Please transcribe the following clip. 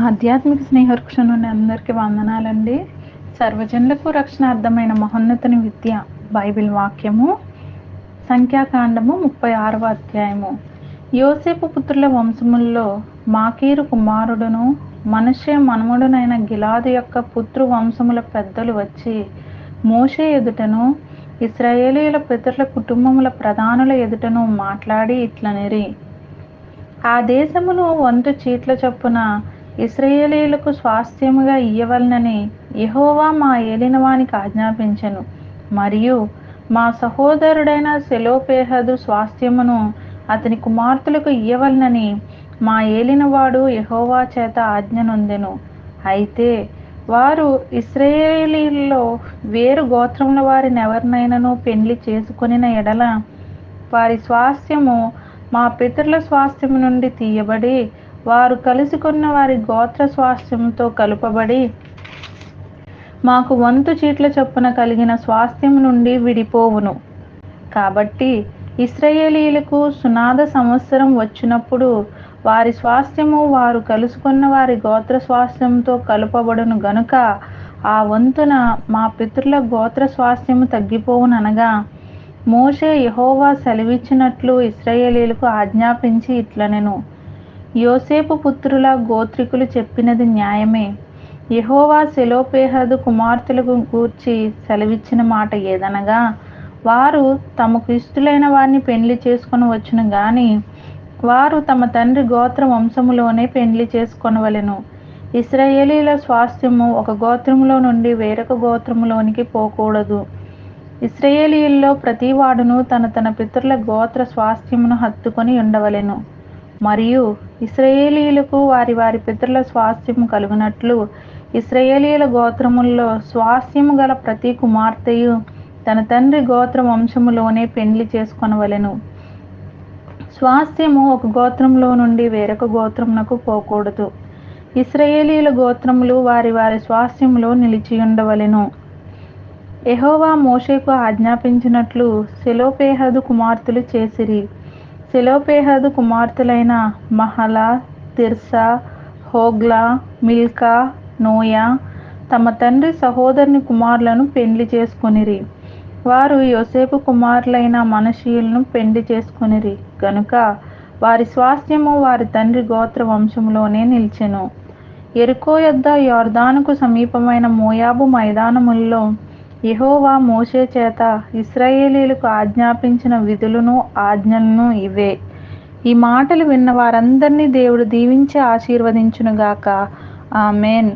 ఆధ్యాత్మిక స్నేహవృక్ష అందరికీ వందనాలండి. సర్వజనులకు రక్షణార్థమైన మహోన్నతని విద్య బైబిల్ వాక్యము సంఖ్యాకాండము ముప్పై ఆరవ అధ్యాయము. యోసేపు పుత్రుల వంశముల్లో మాకీరు కుమారుడును మనషే మనముడునైన గిలాదు యొక్క పుత్రు వంశముల పెద్దలు వచ్చి మోషే ఎదుటను ఇస్రాయేలీల పితరుల కుటుంబముల ప్రధానుల ఎదుటను మాట్లాడి ఇట్లనిరి. ఆ దేశమును వంతు చీట్ల చొప్పున ఇస్రయేలీలకు స్వాస్థ్యముగా ఇయ్యవలనని యహోవా మా ఏలినవానికి ఆజ్ఞాపించెను. మరియు మా సహోదరుడైన సెలోపేహదు స్వాస్థ్యమును అతని కుమార్తెలకు ఇయ్యవలనని మా ఏలినవాడు యహోవా చేత ఆజ్ఞనొందెను అయితే వారు ఇస్రాయేలీల్లో వేరు గోత్రముల వారిని ఎవరినైనాను పెండ్లి చేసుకునిన ఎడల వారి స్వాస్థ్యము మా పితరుల స్వాస్థ్యము నుండి తీయబడి వారు కలుసుకున్న వారి గోత్ర స్వాస్థ్యంతో కలుపబడి మాకు వంతు చీట్ల చొప్పున కలిగిన స్వాస్థ్యం నుండి విడిపోవును. కాబట్టి ఇస్రయేలీలకు సునాద సంవత్సరం వచ్చినప్పుడు వారి స్వాస్థ్యము వారు కలుసుకున్న వారి గోత్ర స్వాస్థ్యంతో కలుపబడును గనుక ఆ వంతున మా పితరుల గోత్ర స్వాస్థ్యము తగ్గిపోవుననగా మోషే యహోవా సెలవిచ్చినట్లు ఇస్రాయేలీలకు ఆజ్ఞాపించి ఇట్లనెను. యోసేపు పుత్రుల గోత్రికులు చెప్పినది న్యాయమే. యహోవా సెలోపేహదు కుమార్తెలకు గూర్చి సెలవిచ్చిన మాట ఏదనగా వారు తమకు ఇష్టలైన వారిని పెండ్లి చేసుకొని వచ్చును గాని వారు తమ తండ్రి గోత్ర వంశములోనే పెండ్లి చేసుకొనవలెను. ఇస్రాయేలీల స్వాస్థ్యము ఒక గోత్రములో నుండి వేరొక గోత్రములోనికి పోకూడదు. ఇస్రాయేలీల్లో ప్రతివాడును తన తన పితరుల గోత్ర స్వాస్థ్యమును హత్తుకొని ఉండవలెను. మరియు ఇస్రాయేలీలకు వారి వారి పితరుల స్వాస్థ్యము కలుగునట్లు ఇస్రాయేలీల గోత్రముల్లో స్వాస్థ్యము గల ప్రతి కుమార్తెయు తన తండ్రి గోత్ర వంశములోనే పెండ్లి చేసుకొనవలెను. స్వాస్థ్యము ఒక గోత్రంలో నుండి వేరొక గోత్రమునకు పోకూడదు. ఇస్రాయేలీల గోత్రములు వారి వారి స్వాస్థ్యములో నిలిచి ఉండవలెను. ఎహోవా మోషేకు ఆజ్ఞాపించినట్లు సెలోపేహదు కుమార్తెలు చేసిరి. Zelophehad కుమార్తెలైన Mahlah Tirzah Hoglah Milcah Noah తమ తండ్రి సహోదరుని కుమారులను పెండ్లి చేసుకునిరి. వారు యోసేపు కుమారులైన మనషీయులను పెండి చేసుకునిరి. గనుక వారి స్వాస్థ్యము వారి తండ్రి గోత్ర వంశంలోనే నిలిచెను. ఎరుకో యొద్ద యోర్దానుకు సమీపమైన మోయాబు మైదానముల్లో యహోవా మోషే చేత ఇస్రాయేలీలకు ఆజ్ఞాపించిన విధులను ఆజ్ఞలను ఇవే. ఈ మాటలు విన్న వారందరినీ దేవుడు దీవించి ఆశీర్వదించునుగాక. ఆమెన్.